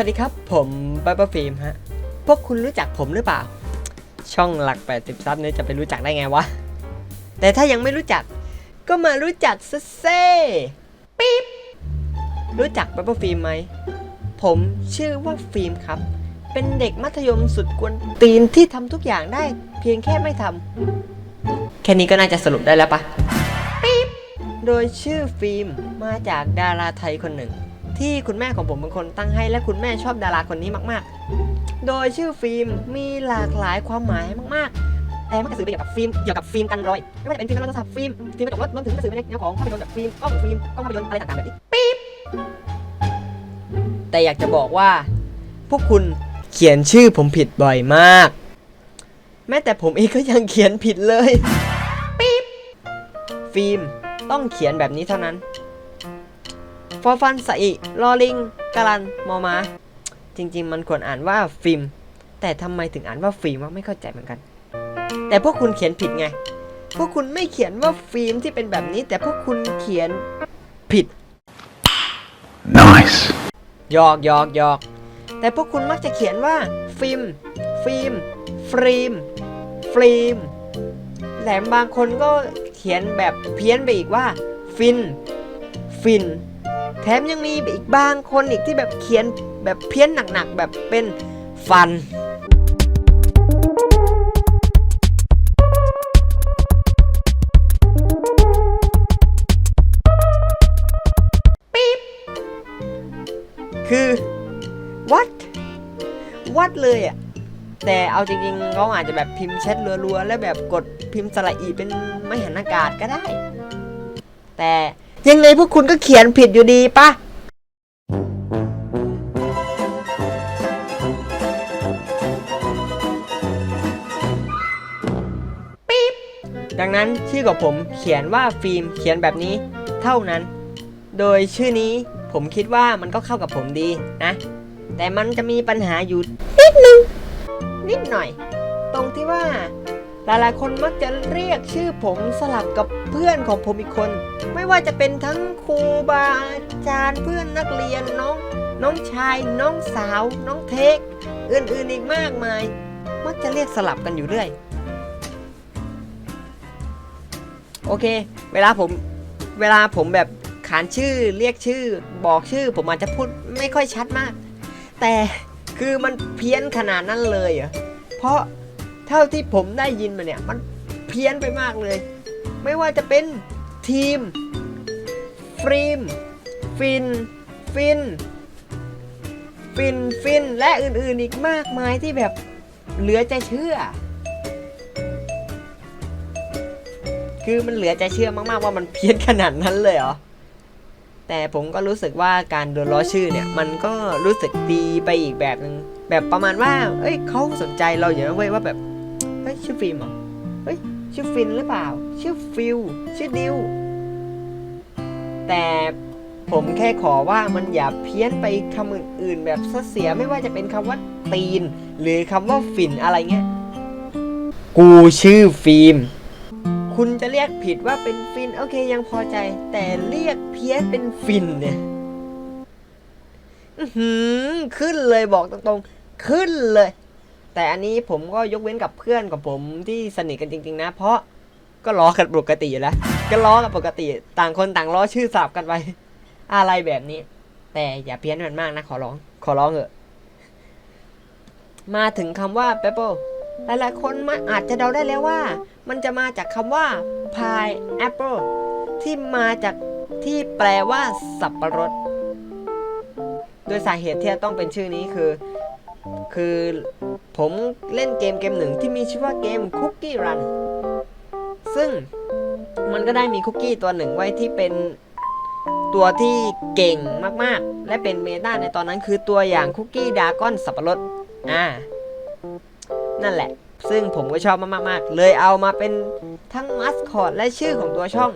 วัสดีครับ ผมบับเบิลฟิล์มฮะ พวกคุณรู้จักผมหรือเปล่า ช่องหลัก 80 ซับเนี่ยจะไปรู้จักได้ไงวะ แต่ถ้ายังไม่รู้จัก ก็มารู้จักซะเซ่ปี๊บ รู้จักบับเบิลฟิล์มไหม ผมชื่อว่าฟิล์มครับ เป็นเด็กมัธยมสุดกวนตีนที่ทำทุกอย่างได้ เพียงแค่ไม่ทำ แค่นี้ก็น่าจะสรุปได้แล้วปะปี๊บ โดยชื่อฟิล์มมาจากดาราไทยคนหนึ่ง ที่คุณแม่ของผมเป็นคนตั้งให้และคุณแม่ชอบดาราคนนี้มากๆ โดยชื่อฟิล์มมีหลากหลายความหมายมากๆแต่มันก็สื่อไปเกี่ยวกับฟิล์มเกี่ยวกับฟิล์มกันรอยไม่ว่าจะเป็นฟิล์มกำลังโทรศัพท์ฟิล์มฟิล์มกระจกรถรวมถึงก็สื่อไปในแนวของภาพยนตร์แบบฟิล์มกล้องฟิล์มกล้องภาพยนตร์อะไรต่างๆแบบนี้ปี๊บแต่อยากจะบอกว่า พวกคุณเขียนชื่อผมผิดบ่อยมาก แม้แต่ผมเองก็ยังเขียนผิดเลยปี๊บฟิล์มต้องเขียนแบบนี้เท่านั้น อฟันสะอิลอลิงกาลันมอมา จริง ๆ มันควรอ่านว่าฟิล์ม แต่ทำไมถึงอ่านว่าฟิล์มวะไม่เข้าใจเหมือนกัน แต่พวกคุณเขียนผิดไง พวกคุณไม่เขียนว่าฟิล์มที่เป็นแบบนี้ แต่พวกคุณเขียนผิด Nice. หยอกหยอกหยอก แต่พวกคุณมักจะเขียนว่า ฟิล์ม ฟิล์มฟิล์มฟิล์มแถมบางคนก็เขียนแบบเพี้ยนไปอีกว่า ฟิน ฟิน แถมยังมีอีกบางคนอีกที่แบบเขียนแบบเพี้ยนหนักๆ แบบเป็นฟันปี๊บคือ what what เลยอะ แต่เอาจริงๆเขาอาจจะแบบพิมพ์แชทรัวๆ แล้วแบบกดพิมพ์สระอีเป็นไม่หันอากาศก็ได้ แต่ ยังไงพวกคุณก็เขียนผิดอยู่ดีปะปี๊บดังนั้นชื่อของผมเขียนว่าฟิล์มเขียนแบบนี้เท่านั้น โดยชื่อนี้ผมคิดว่ามันก็เข้ากับผมดีนะ แต่มันจะมีปัญหาอยู่นิดนึงนิดหน่อย ตรงที่ว่า หลายๆ คนมักจะเรียกชื่อผมสลับกับเพื่อนของผมอีกคน ไม่ว่าจะเป็นทั้งครูบาอาจารย์เพื่อนนักเรียนน้องน้องชาย น้องสาว น้องเทค อื่นๆอีกมากมาย มักจะเรียกสลับกันอยู่เรื่อย โอเค เวลาผมเวลาผมแบบขานชื่อเรียกชื่อ บอกชื่อ ผมอาจจะพูดไม่ค่อยชัดมาก แต่คือมันเพี้ยนขนาดนั้นเลยเหรอเพราะ เท่าที่ผมได้ยินมาเนี่ย มันเพี้ยนไปมากเลย ไม่ว่าจะเป็นทีมฟิล์มฟิน ฟิน ฟินฟินและอื่นๆอีกมากมายที่แบบเหลือใจเชื่อ คือมันเหลือใจเชื่อมากๆว่ามันเพี้ยนขนาดนั้นเลยเหรอแต่ผมก็รู้สึกว่าการโดนล้อชื่อเนี่ย มันก็รู้สึกดีไปอีกแบบนึงแบบประมาณว่า เอ้ยเขาสนใจเราอยู่นะเว้ยว่าแบบ ฮ้ยชื่อฟิล์มเหรอเฮ้ยชื่อฟินหรือเปล่า ชื่อฟิลชื่อดิวแต่ผมแค่ขอว่ามันอย่าเพี้ยนไปคำอื่นๆแบบเสียไม่ว่าจะเป็นคำว่าตีน หรือคำว่าฝิ่นอะไรเงี้ย กูชื่อฟิล์มคุณจะเรียกผิดว่าเป็นฟินโอเคยังพอใจ แต่เรียกเพี้ยนเป็นฟินเนี่ยอื้อหือขึ้นเลยบอกตรงๆ ขึ้นเลย แต่อันนี้ผมก็ยกเว้นกับเพื่อนของผมที่สนิทกันจริง ๆ นะ เพราะก็ล้อกันปกติอยู่แล้วก็ล้อกันปกติต่างคนต่างล้อชื่อสลับกันไปอะไรแบบนี้ แต่อย่าเพี้ยนมันมากนะ ขอร้อง ขอร้องเถอะมาถึงคำว่า p e p p l e หลายๆคนมาอาจจะเดาได้แล้วว่า มันจะมาจากคำว่า pie apple ที่มาจากที่แปลว่าสับปะรด โดยสาเหตุที่ต้องเป็นชื่อนี้คือ คือผมเล่นเกมเกมหนึ่งที่มีชื่อว่าเกม Cookie Run ซึ่งมันก็ได้มีคุกกี้ตัวหนึ่งไว้ที่เป็นตัวที่เก่งมากๆ และเป็นเมตาในตอนนั้นคือตัวอย่างคุกกี้ดากอนสับปะรดอ่านั่นแหละ ซึ่งผมก็ชอบมากๆ เลยเอามาเป็นทั้งมัสคอตและชื่อของตัวช่อง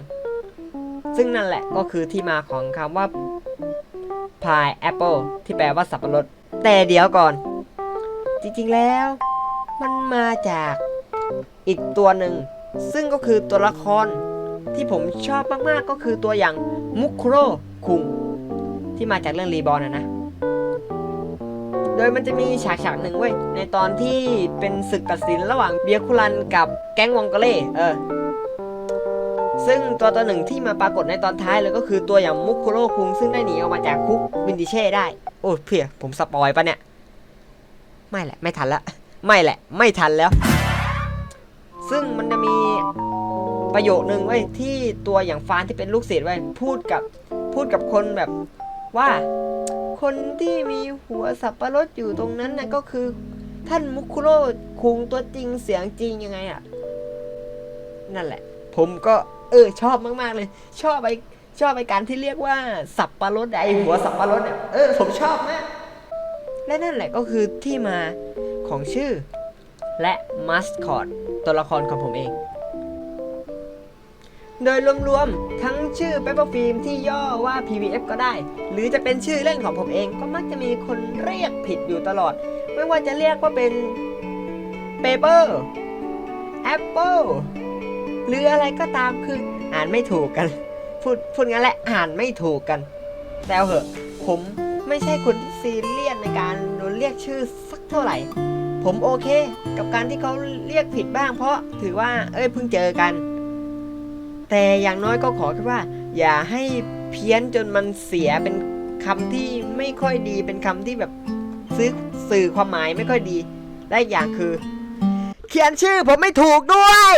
ซึ่งนั่นแหละก็คือที่มาของคำว่า pie apple ที่แปลว่าสับปะรด แต่เดี๋ยวก่อน จริงๆแล้ว มันมาจากอีกตัวหนึ่ง ซึ่งก็คือตัวละครที่ผมชอบมากๆก็คือตัวอย่างมุคโรคุงที่มาจากเรื่องรีบอลนะนะ โดยมันจะมีฉากฉากหนึ่งเว้ย ในตอนที่เป็นศึกตัดสินระหว่างเบียคุรันกับแก๊งวองกเล่เออ ซึ่งตัวตัวหนึ่งที่มาปรากฏในตอนท้ายเลยก็คือตัวอย่างมุคุโรคุงซึ่งได้หนีออกมาจากคุกวินดิเช่ได้ โอ้เพี่ยผมสปอยปะเนี่ย ไม่แหละ ไม่ทันละ ไม่แหละ ไม่ทันแล้ว ซึ่งมันจะมีประโยคนึงไว้ที่ตัวอย่างฟานที่เป็นลูกศิษย์ไว้พูดกับพูดกับคนแบบว่าคนที่มีหัวสับปะรดอยู่ตรงนั้นนะก็คือ ท่านมุคุโร่คุงตัวจริงเสียงจริงยังไงอะนั่นแหละ ผมก็เออชอบมากๆเลย ชอบไอชอบไอการที่เรียกว่าสับปะรดไอหัวสับปะรดเนี่ยเออผมชอบมาก และนั่นแหละก็คือที่มาของชื่อ และมัสคอตตัวละครของผมเอง โดยรวมๆ ทั้งชื่อ Pepper Film ที่ย่อว่า PVF ก็ได้ หรือจะเป็นชื่อเล่นของผมเองก็มักจะมีคนเรียกผิดอยู่ตลอด ไม่ว่าจะเรียกว่าเป็น Paper Apple หรืออะไรก็ตามคืออ่านไม่ถูกกัน พูดพูดงั้นแหละอ่านไม่ถูกกัน แต่เอาเหอะผม ไม่ใช่คนที่ซีเรียสในการโดนเรียกชื่อสักเท่าไหร่ ผมโอเค กับการที่เขาเรียกผิดบ้าง เพราะถือว่าเอ้ยเพิ่งเจอกัน แต่อย่างน้อยก็ขอแค่ว่า อย่าให้เพี้ยนจนมันเสียเป็นคำที่ไม่ค่อยดีเป็นคำที่แบบซื้อสื่อความหมายไม่ค่อยดีและอย่างคือ เขียนชื่อผมไม่ถูกด้วย